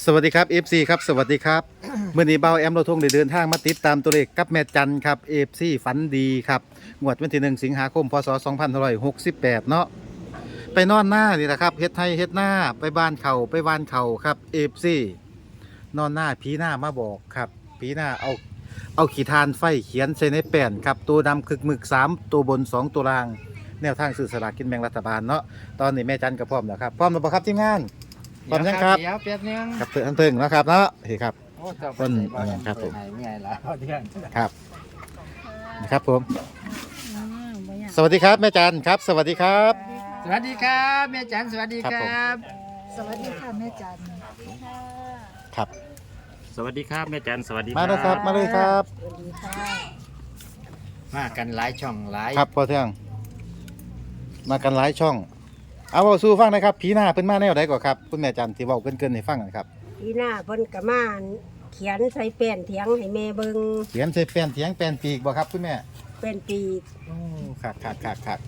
สวัสดีครับ FC ครับสวัสดีครับเมื่อนี้เบาแอมเราทงได้เดินทางมาติดตามตัวเลขกับแม่จันครับ FC ฝันดีครับงวดวันที่หนึ่งสิงหาคมพศ2568 เนาะไปนอนหน้านี่แหละครับเฮ็ดไทยเฮ็ดหน้าไปบ้านเขาไปบ้านเขาครับ FC นอนหน้าผีหน้ามาบอกครับผีหน้าเอาเอาขีทานไฟเขียนใส่ในแป้นครับตัวดำคึกหมึกสามตัวบนสองตัวล่าง แนวทางสื่อสลากกินแบ่งรัฐบาลเนาะตอนนี้แม่จันก็พร้อมแล้วครับพร้อมแล้วบ่ครับทีมงาน พร้อมยังครับ เดี๋ยวแป๊บนึงครับเพิ่งเพิ่งนะครับเนาะเฮ้ครับ โอ้เจ้าต้นไปไหครับผมไปไหนไม่ไงล่ะเอาเดี๋ยวครับนะครับผม สวัสดีครับแม่จันครับ สวัสดีครับ สวัสดีครับแม่จันสวัสดีคครัรับผมบสวัสดีค่ะแม่จันครับ สวัสดีครับแม่จันสวัสดีมาเลยครับ มาเลยครับ สวัสดีค่ะมากันหลายช่องหลายครับพอเที่ยงมากันหลายช่อง เอาเอาสู้ฟังหนะครับผีหน้าเพิ่นมาแนวใดก่อนครับคุณแม่จันที่เว้าเกินๆให้ฟังหนะครับอีหน้าเพิ่นกะมาเขียนใส่แป้นเถียงให้แม่เบิงเขียนใส่แป้นเถียงแป้นปีกบ่ครับคุณแม่เป็นปีกโอ้ครับครับครับครับ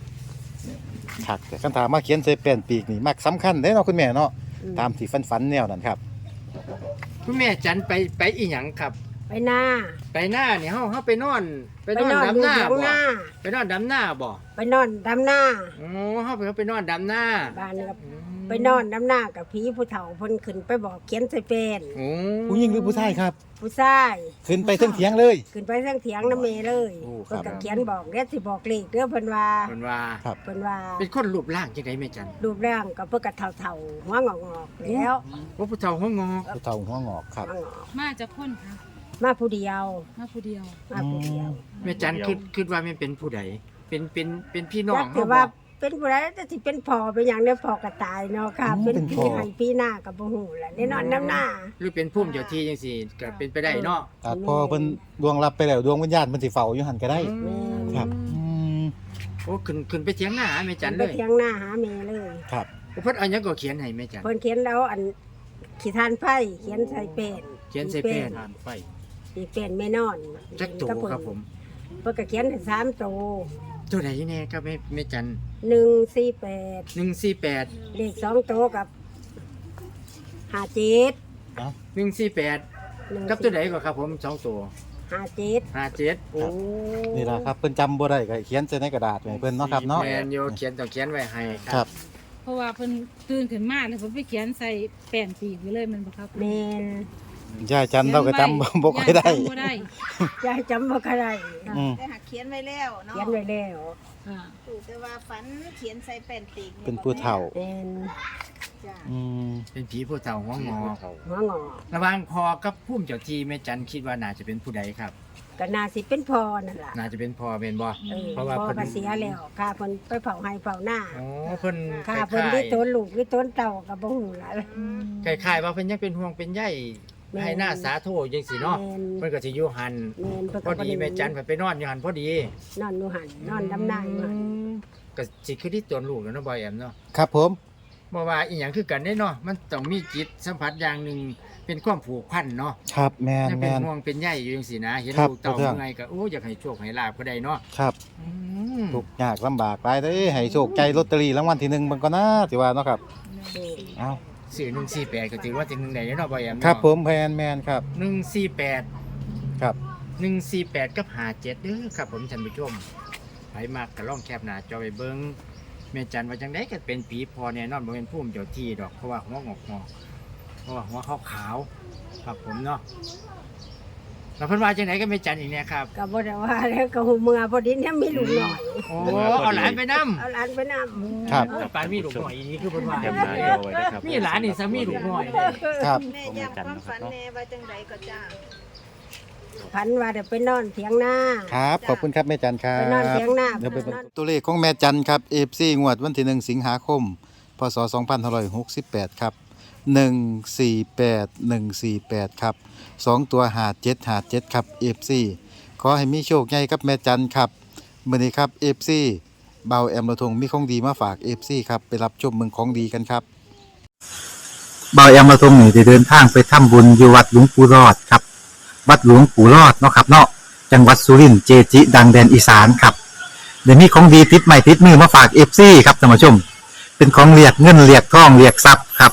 ครับแต่คันถามมาเขียนใส่แป้นปีกนี่มักสำคัญเด้เนาะคุณแม่เนาะอืมตามที่ฝันๆแนวนั้นครับ คุณแม่จันไปไปอีหยังครับ ไปหน้า ไปหน้าเนี่ยเฮาเฮาไปนอน ไปไปนอนนอนดำหน้าอยู่บ่หน้าไปนอนดำหน้าบ่ไปนอนดำหน้าโอ้เฮาไปไปนอนดำหน้าบ้านนี่ก็อืมไปนอนดำหน้ากับผีผู้เฒ่าเพิ่นขึ้นไปบอกเขียนใส่แป้นโอ้ผู้หญิงหรือผู้ชายครับ ผู้ชายขึ้นไปเทิงเถียงเลย ขึ้นไปทางเถียงน้ำเมเลยโอ้ครัเพิ่นบ ก็เขียนบอกเด้สิบอกเลขเด้อเพิ่นว่าเพิ่นว่า ครับ เพิ่นว่าเป็นคนรูปร่างจังไดแม่จันรูปร่างก็เพิ่นก็เฒ่าๆหัวงอกๆแล้วว่าผู้เฒ่าหัวงอกผู้เฒ่าหัวงอกครับหัวงอกมาจากคนค่ะ มาผู้เดียวมาผู้เดียวมาผู้เดียวแม่จันคิดคิดว่ามันเป็นผู้ใดเป็นเป็นเป็นพี่น้อจังกเฮาแต่บ่ว่าเป็นผู้ใดแต่สิเป็นพ่อเป็นหยังเนี่ยพ่อก็ตายเนาะค่ะ อืมเป็นเป็นพ่พี่อให้พี่หน้ากับบ่ฮู้แหละแน่นอนน้ำหน้า หรือเป็นพุ่มเจ้าที่จังซี่ก็เป็นไปได้เนาะอาจพอเพิ่นดวงรับไปแล้วดวงวิญญาณมันสิเฝ้าอยู่หั่นก็ได้ อืมครับอืมโอ้ขึ้นขึ้นไปเถียงหน้าหาแม่จันไปเลยเถียงหน้าหาแม่เลย ครับเพิ่นเอาหยังก็เขียนให้แม่จัน เพิ่นเขียนแล้วอันขี้ทานไฟเขียนใส่เป็นเขียนใส่แป้น ทานไฟ อีเป็นไม่นอนจักตัวครับผมเพิ่นก็เขียนให้สามตัวตัวไหนแน่ครับแม่แม่จัน148 148เลขสองตัวกับ57 148กับตัวไหนก็ครับผมสองตัว57 57โอ้นี่ล่ะครับเพิ่นจำบ่ได้ก็เขียนใส่ในกระดาษไว้เพิ่นเนาะครับเนาะแมนโยเขียนต้องเขียนไว้ให้ครับเพราะว่าเพิ่นตื่นขึ้นมาแล้วเพิ่นไปเขียนใส่แป้นปีกไว้เลยแมันบ่ครับแม่น ยายจันเราก็จำบ่บ่ค่อยได้จำบ่ได้ยายจำบ่ค่อยได้อืมแต่หากเขียนไว้แล้วเนาะเขียนไว้แล้วอ่าถูกแต่ว่าฝันเขียนใส่แป้นติกเป็นผู้เฒ่าแม่นจ้ะอืมเป็นผีผู้เฒ่าหัวงอหัวงอกระหว่างพอกับพุ่มเจ้าที่แม่จันคิดว่าน่าจะเป็นผู้ใดครับก็น่าสิเป็นพ่อนั่นล่ะน่าจะเป็นพ่อเป็นบ่เออเพราะว่าพ่อเพิ่นก็เสียแล้วค่าเพิ่นไปเผาให้เผาหน้าโอ้เพิ่นคค่าล้ายเพิ่นที่ต้นลูกที่ต้นเต่าก็บ่ฮู้ล่ะๆคล้ายๆว่าเพิ่นยังเป็นห่วงเป็นใยแม่น ให้หน้าสาธุจังซี่เนาะแม่นเพิ่นก็สิอยู่หันแม่นเพิ่นพก็อบ่ดีได้แม่จันเพิ่นไปนอนอยู่หันพอดีนอนอยู่หั่นนอนดำนาอยู่หั่นก็สิคือที่ตัวลูกแล้วเนาะบอยแอมเนาะครับผม บ่ว่าอีหยังคือกันได้เนาะมันต้องมีจิตสัมผัสอย่างหนึงเป็นความผูกพันเนาะครับแม่นยังเป็แม่นน ห่วงเป็นใยอยู่จังซี่นะ เห็นครับลูกเต่าเพื่อนเมื่อยก็โอ้อยากให้โชคให้ลาภก็ได้เนาะครับอืมทุกข์ยากลำบากหลายเด้อให้โชคใจลอตเตอรี่รางวัลที่หนึ่งเบิ่งก่อนนะสิว่าเนาะครับแม่นเอ้า สื่อ148ก็ถือว่าถึงหนึ่งไหนเนาะบอยแอมเนาะครับผมแพนแมนครับ148ครับ148กับ57เด้อครับผมท่านผู้ชมไผมากก็ลองแคปหน้าจอไปเบิ่งแม่จันว่าจังได๋ก็เป็นผีพอแน่นอนบ่เป็นภูมิเจ้าที่ดอกเพราะว่าหัวงอกงอกเพราะว่าหัวขาวๆครับผมเนาะ แล้วเพิ่นว่าจังไดก็แม่จันอีกเนี่ยครับก็บ่ได้ว่าแล้วก็ฮู้เมื่อพอดีเนี่ยมีลูกน้อย โอ้เอาหลานไปนำเอาหลานไปนำครับ ปานมีลูกน้อยอีนี่คือเพิ่นว่าเต็มหน้าจอไว้นะครับมีหลานนี่ซะมีลูกน้อยครับ แม่ย้ำความฝันแน่ว่าจังไดก็จ้า พันว่าเดี๋ยวไปนอนเถียงหน้า ครับ ขอบคุณครับแม่จันครัไปนอนบเถียงหน้าเดี๋ยวไปไปเบิ่งนอน ตัวเลขของแม่จันครับ FC งวดวันที่ 1 สิงหาคม พศ 2568 ครับ 148 148 ครับ 2 ตัวหา7หา7ครับ FC ขอให้มีโชคใหญ่ครับแม่จันครับมื้อนี้ครับ FC เบาแอมระทงมีของดีมาฝาก FC ครับไปรับชมเมืองของดีกันครับเบาแอมระทงนี่ได้เดินทางไปทำบุญอยู่วัดหลวงปู่รอดครับ วัดหลวงปู่รอดเนาะครับเนาะจังหวัดสุรินทร์เจจิ ดังแดนอีสานครับเดี๋ยวนี้ของดีติดใหม่ติดมือมาฝากเอฟซีครับท่านผู้ชม เป็นของเรียกเงินเรียกทองเรียกทรัพย์ครับ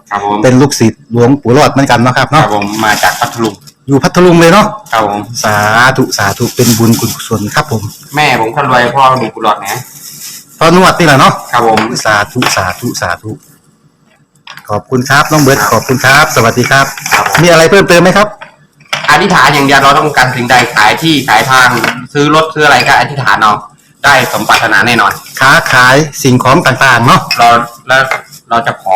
ครับผมเป็นลูกศิษย์หลวงปู่รอดเหมือนกันเนาะครับครัเนาะบผมมาจากพัทลุงอยู่พัทลุงเลยเนาะครับผมสาธุสาธุเป็นบุญคุณกุศลครับผมแม่ผมคนรวยพ่อมีกุหลาบนะพอนวดนี่แหละเนาะครับผมสาธุสาธุสาธุขอบคุณครับน้องเบิร์ดขอบคุณครับ สวัสดีครับ ครับผมมีอะไรเพิ่มเติมไหมครับ อธิษฐานอย่างเดียวเราต้องการสิ่งใดขายที่ขายทางซื้อรถซื้ออะไรก็อธิษฐานเอาได้สมปรารถนาแน่นอน ค้าขายสิ่งของต่างๆเนาะเราแล้วเราจะขอ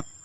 บ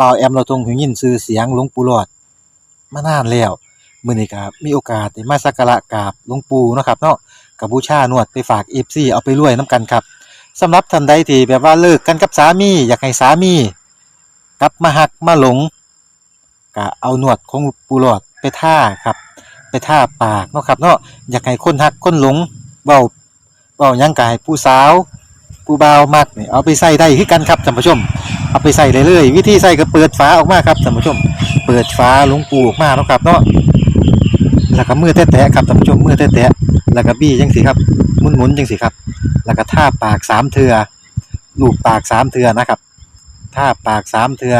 บ่าวแอมเราทรงหูยินชื่อเสียงหลวงปู่หลอดมานานแล้วมื้อนี้ก็มีโอกาสได้มาสักการะกราบหลวงปู่เนาะครับเนาะกับบูชานวดไปฝาก FC เอาไปรวยนํกันครับสำหรับท่านใดที่แบบว่าเลิกกันกับสามีอยากให้สามีกลับมาหักมาหลงก็เอาหนวดของปูหลอดไปท่าครับ ไปท่าปากเนาะครับเนาะอยากให้คนหักคนหลงเบาเบายังกายผู้สาว ผู้บ่าวมักนี่เอาไปใส่ได้คือกันครับท่านผู้ชม เอาไปใส่เลยเลย วิธีใส่ก็เปิดฝาออกมาครับท่านผู้ชม เปิดฝาหลวงปูออกมาเนาะครับเนาะแล้วก็มือแตะๆครับท่านผู้ชมมือแตะๆแล้วก็บี้จังสิครับหมุนๆจังสิครับ แล้วก็ท่าปากสามเทือลูบปากสามเทือนะครับท่าปากสามเทือ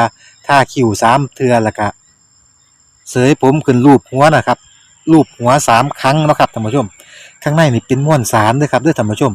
ท่าคิ้วสามเทือแล้วก็เสยผมขึ้นรูปหัวนะครับรูปหัวสามครั้งเนาะครับท่านผู้ชม ข้างในนี่เป็นม้วนสารด้วยครับด้วยท่านผู้ชม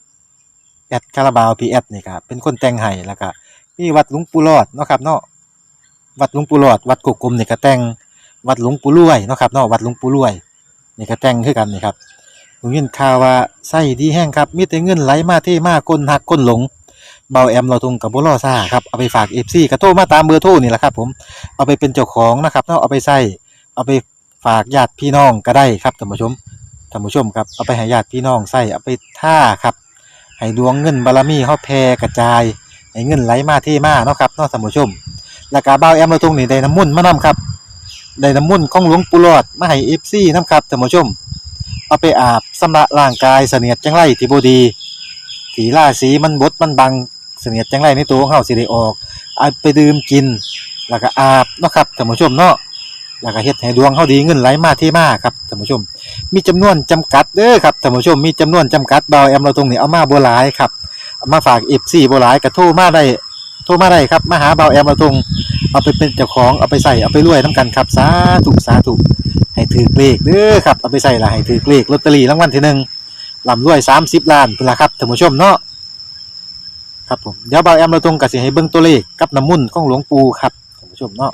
แอดคาราบาวพีแอดนี่ครับเป็นคนแต่งให้แล้วก็มีวัดหลวงปู่รอดเนาะครับเนาะวัดหลวงปู่รอด วัดกุกกลมนี่ก็แต่งวัดหลวงปู่รวยเนาะครับเนาะวัดหลวงปู่รวยนี่ก็แต่งคือกันนี่ครับผมยินข่าวว่าไส้ดีแห้งครับมีแต่เงินไหลมาเทมาคนหักคนหลงเบาแอมเราทงกับบุรอซ่าครับเอาไปฝากเอฟซีกระโทรมาตามเบอร์โทรนี่แหละครับ ผมเอาไปเป็นเจ้าของนะครับเนาะเอาไปใส่เอาไปฝากญาติพี่น้องก็ได้ครับท่านผู้ชมท่านผู้ชมครับเอาไปให้ญาติพี่น้องใส่เอาไปท่าครับ ให้ดวงเงินบารมีเฮาแผ่กระจาย ให้เงินไหลมาเทมาเนาะครับเนาะท่านผู้ชม แล้วก็เบาแอมเราทงนี่ได้น้ำมุ่นมานํครับได้น้ำมนต์ของหลวงปู่หลอดมาให้ FC นำครับท่านผู้ชม เอาไปอาบสำระร่างกายเสนียดจังไรที่บ่ดีที่ราศีมันบดมันบังเสนียดจังไรในตัวของเฮาสิได้ออกเอาไปดื่มกิน แล้วก็อาบเนาะครับท่านผู้ชมเนาะแล้วก็เฮ็ดให้ดวงเฮาดีเงินไหลมาเทมาครับท่านผู้ชม มีจำนวนจำกัดเด้อครับท่านผู้ชมมีจำนวนจำกัดเบาแอมเราตรงนี้เอามาโบหลายครับมาฝาก FC บ่หลายก็โทรมาได้โทรมาได้ครับมาหาเบาแอมเราตรงเอาไปเป็นเจ้าของเอาไปใส่เอาไปรวยนํกันครับสาธุสาธุให้ถือเลขเด้อครับเอาไปใส่ละให้ถือเลขลอตเตอรี่รางวัลที่หนึ่งลำรวย30ล้านพุ่นละครับท่านผู้ชมเนาะครับผมเดี๋ยวเบาแอมเราตรงก็สิให้เบิ่งตัวเลขกับน้ำมุ่นของหลวงปู่ครับท่านผู้ชมเนาะ